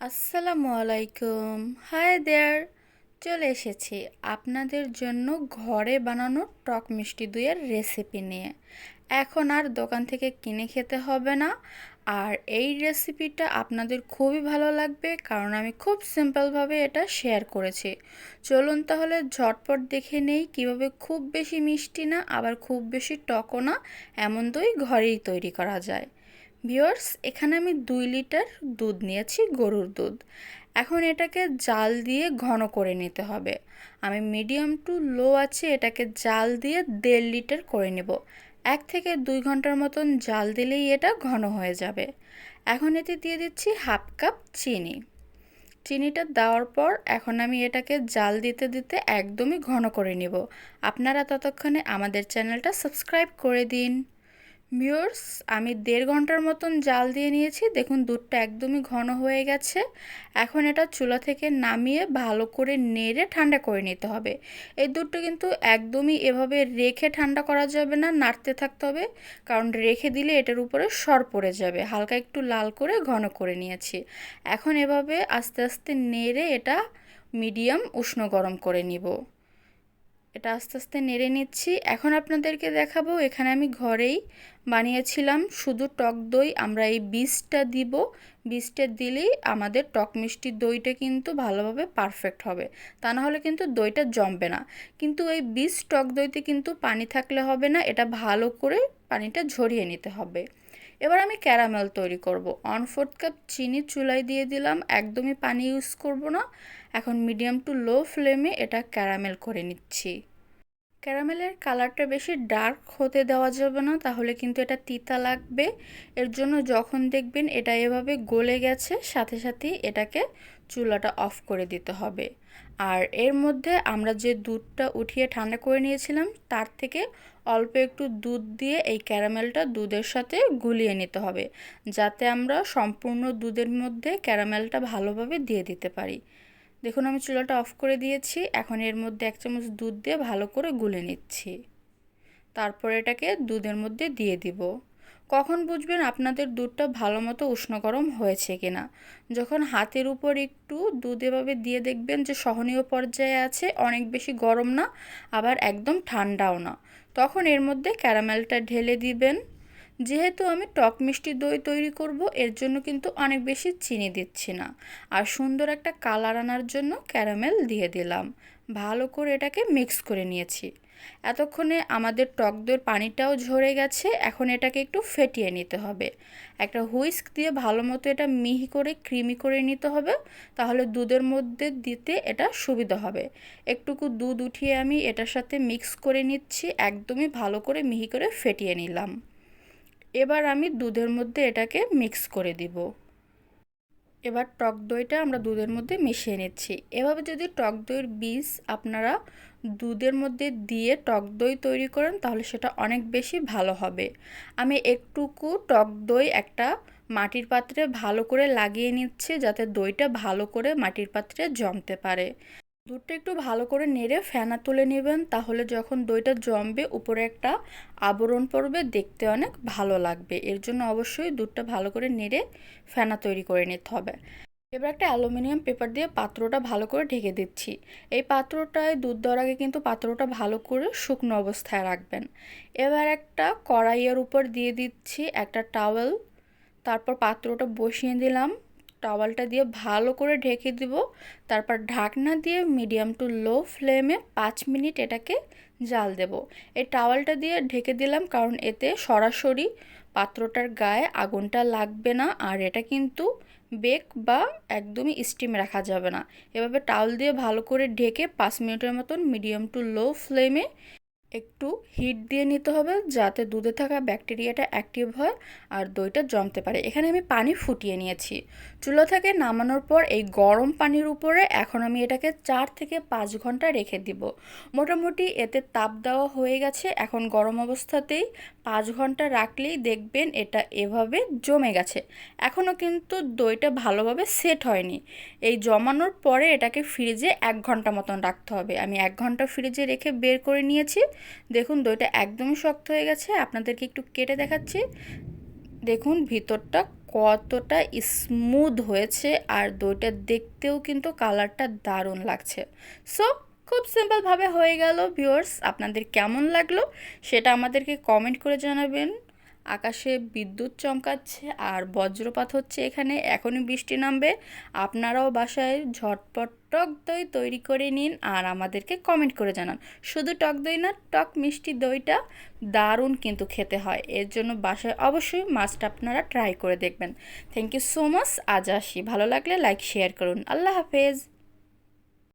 আসসালামু আলাইকুম। Hi there চলে এসেছি আপনাদের জন্য ঘরে বানানো টক মিষ্টি দইয়ের রেসিপি নিয়ে। এখন আর দোকান থেকে কিনে খেতে হবে না। আর এই রেসিপিটা আপনাদের খুবই ভালো লাগবে, কারণ আমি খুব সিম্পলভাবে এটা শেয়ার করেছি। চলুন তাহলে ঝটপট দেখে নেই কীভাবে খুব বেশি মিষ্টি না, আবার খুব বেশি টকও না, এমন দই ঘরেই তৈরি করা যায়। ভিওর্স এখানে আমি দুই লিটার দুধ নিয়েছি, গরুর দুধ। এখন এটাকে জাল দিয়ে ঘন করে নিতে হবে। আমি মিডিয়াম টু লো আছে, এটাকে জাল দিয়ে দেড় লিটার করে নেব। এক থেকে দুই ঘণ্টার মতন জাল দিলেই এটা ঘন হয়ে যাবে। এখন এতে দিয়ে দিচ্ছি হাফ কাপ চিনি। চিনিটা দেওয়ার পর এখন আমি এটাকে জাল দিতে দিতে একদমই ঘন করে নেব। আপনারা ততক্ষণে আমাদের চ্যানেলটা সাবস্ক্রাইব করে দিন। ভিউয়ার্স আমি দেড় ঘণ্টার মতন জাল দিয়ে নিয়েছি। দেখুন, দুধটা একদমই ঘন হয়ে গেছে। এখন এটা চুলা থেকে নামিয়ে ভালো করে নেড়ে ঠান্ডা করে নিতে হবে। এই দুধটা কিন্তু একদমই এভাবে রেখে ঠান্ডা করা যাবে না, নাড়তে থাকতে হবে। কারণ রেখে দিলে এটার উপরে সর পড়ে যাবে। হালকা একটু লাল করে ঘন করে নিয়েছি। এখন এভাবে আস্তে আস্তে নেড়ে এটা মিডিয়াম উষ্ণ গরম করে নিব। এটা আস্তে আস্তে নেড়ে নিচ্ছি। এখন আপনাদেরকে দেখাবো, এখানে আমি ঘরেই বানিয়েছিলাম শুধু টক দই। আমরা এই বীজটা দিব। বীজটা দিলেই আমাদের টক মিষ্টি দইটা কিন্তু ভালোভাবে পারফেক্ট হবে। তা না হলে কিন্তু দইটা জমবে না। কিন্তু এই বীজ টক দইতে কিন্তু পানি থাকলে হবে না, এটা ভালো করে পানিটা ঝরিয়ে নিতে হবে। এবার আমি ক্যারামেল তৈরি করব। ওয়ান ফোর্থ কাপ চিনি চুলায় দিয়ে দিলাম। একদমই পানি ইউজ করব না। এখন মিডিয়াম টু লো ফ্লেমে এটা ক্যারামেল করে নিচ্ছি। ক্যারামেলের কালারটা বেশি ডার্ক হতে দেওয়া যাবে না, তাহলে কিন্তু এটা তিতা লাগবে। এর জন্য যখন দেখবেন এটা এভাবে গলে গেছে, সাথে সাথেই এটাকে চুলাটা অফ করে দিতে হবে। আর এর মধ্যে আমরা যে দুধটা উঠিয়ে ঠান্ডা করে নিয়েছিলাম, তার থেকে অল্প একটু দুধ দিয়ে এই ক্যারামেলটা দুধের সাথে গুলিয়ে নিতে হবে, যাতে আমরা সম্পূর্ণ দুধের মধ্যে ক্যারামেলটা ভালোভাবে দিয়ে দিতে পারি। দেখুন, আমি চুলাটা অফ করে দিয়েছি, এখন এর মধ্যে এক চামচ দুধ দিয়ে ভালো করে গুলে নিচ্ছি। তারপর এটাকে দুধের মধ্যে দিয়ে দিব। কখন বুঝবেন আপনাদের দুধটা ভালো মতো উষ্ণ গরম হয়েছে কিনা? যখন হাতের উপর একটু দুধ এভাবে দিয়ে দেখবেন যে সহনীয় পর্যায়ে আছে, অনেক বেশি গরম না, আবার একদম ঠান্ডাও না। তখন এর মধ্যে ক্যারামেলটা ঢেলে দিবেন। যেহেতু আমি টক মিষ্টি দই তৈরি করব, এর জন্য কিন্তু অনেক বেশি চিনি দিচ্ছি না। আর সুন্দর একটা কালার আনার জন্য ক্যারামেল দিয়ে দিলাম। ভালো করে এটাকে মিক্স করে নিয়েছি। এতক্ষণে আমাদের টক দইয়ের পানিটাও ঝরে গেছে, এখন এটাকে একটু ফেটিয়ে নিতে হবে। একটা হুইস্ক দিয়ে ভালো মতো এটা মিহি করে, ক্রিমি করে নিতে হবে, তাহলে দুধের মধ্যে দিতে এটা সুবিধা হবে। একটুকু দুধ উঠিয়ে আমি এটার সাথে মিক্স করে নিচ্ছি, একদমই ভালো করে মিহি করে ফেটিয়ে নিলাম। এবার আমি দুধের মধ্যে এটাকে মিক্স করে দিব। এবার টক দইটা আমরা দুধের মধ্যে মিশিয়ে নিচ্ছি। এভাবে যদি টক দইয়ের বীজ আপনারা দুধের মধ্যে দিয়ে টক দই তৈরি করেন, তাহলে সেটা অনেক বেশি ভালো হবে। আমি একটুকু টক দই একটা মাটির পাত্রে ভালো করে লাগিয়ে নিচ্ছে, যাতে দইটা ভালো করে মাটির পাত্রে জমতে পারে। দুধটা একটু ভালো করে নেড়ে ফেনা তুলে নেবেন, তাহলে যখন দইটা জমবে, উপরে একটা আবরণ পড়বে, দেখতে অনেক ভালো লাগবে। এর জন্য অবশ্যই দুধটা ভালো করে নেড়ে ফেনা তৈরি করে নিতে হবে। এবার একটা অ্যালুমিনিয়াম পেপার দিয়ে পাত্রটা ভালো করে ঢেকে দিচ্ছি। এই পাত্রটায় দুধ দেওয়ার আগে কিন্তু পাত্রটা ভালো করে শুকনো অবস্থায় রাখবেন। এবার একটা কড়াইয়ের উপর দিয়ে দিচ্ছি একটা টাওয়েল তারপর পাত্রটা বসিয়ে দিলাম। টাওয়ালটা দিয়ে ভালো করে ঢেকে দিব। তারপর ঢাকনা দিয়ে মিডিয়াম টু লো ফ্লেমে পাঁচ মিনিট এটাকে জাল দেব। এই টাওয়ালটা দিয়ে ঢেকে দিলাম কারণ এতে সরাসরি পাত্রটার গায়ে আগুনটা লাগবে না আর এটা কিন্তু বেক বা একদমই স্টিম রাখা যাবে না। এভাবে টাওয়াল দিয়ে ভালো করে ঢেকে পাঁচ মিনিটের মতন মিডিয়াম টু লো ফ্লেমে একটু হিট দিয়ে নিতে হবে যাতে দুধে থাকা ব্যাকটেরিয়াটা অ্যাক্টিভ হয় আর দইটা জমতে পারে। এখানে আমি পানি ফুটিয়ে নিয়েছি। চুলো থেকে নামানোর পর এই গরম পানির উপরে এখন আমি এটাকে চার থেকে পাঁচ ঘণ্টা রেখে দিব। মোটামুটি এতে তাপ দেওয়া হয়ে গেছে। এখন গরম অবস্থাতেই পাঁচ ঘণ্টা রাখলেই দেখবেন এটা এভাবে জমে গেছে। এখনও কিন্তু দইটা ভালোভাবে সেট হয়নি। এই জমানোর পরে এটাকে ফ্রিজে এক ঘণ্টা মতন রাখতে হবে। আমি এক ঘণ্টা ফ্রিজে রেখে বের করে নিয়েছি। দেখুন দইটা একদমই শক্ত হয়ে গেছে, আপনাদেরকে একটু কেটে দেখাচ্ছি। দেখুন ভিতরটা কতটা স্মুথ হয়েছে আর দইটা দেখতেও কিন্তু কালারটা দারুণ লাগছে। সো খুব সিম্পলভাবে হয়ে গেল ভিউয়ার্স আপনাদের কেমন লাগল সেটা আমাদেরকে কমেন্ট করে জানাবেন। আকাশে বিদ্যুৎ চমকাচ্ছে আর বজ্রপাত হচ্ছে এখানে। এখনই বৃষ্টি নামবে। আপনারাও বাসায় ঝটপট টক দই তৈরি করে নিন আর আমাদেরকে কমেন্ট করে জানান। শুধু টক দই না, টক মিষ্টি দইটা দারুণ কিন্তু খেতে হয়। এর জন্য বাসায় অবশ্যই মাছটা আপনারা ট্রাই করে দেখবেন। থ্যাংক ইউ সো মাচ আজ আসি। ভালো লাগলে লাইক শেয়ার করুন। আল্লাহ হাফেজ।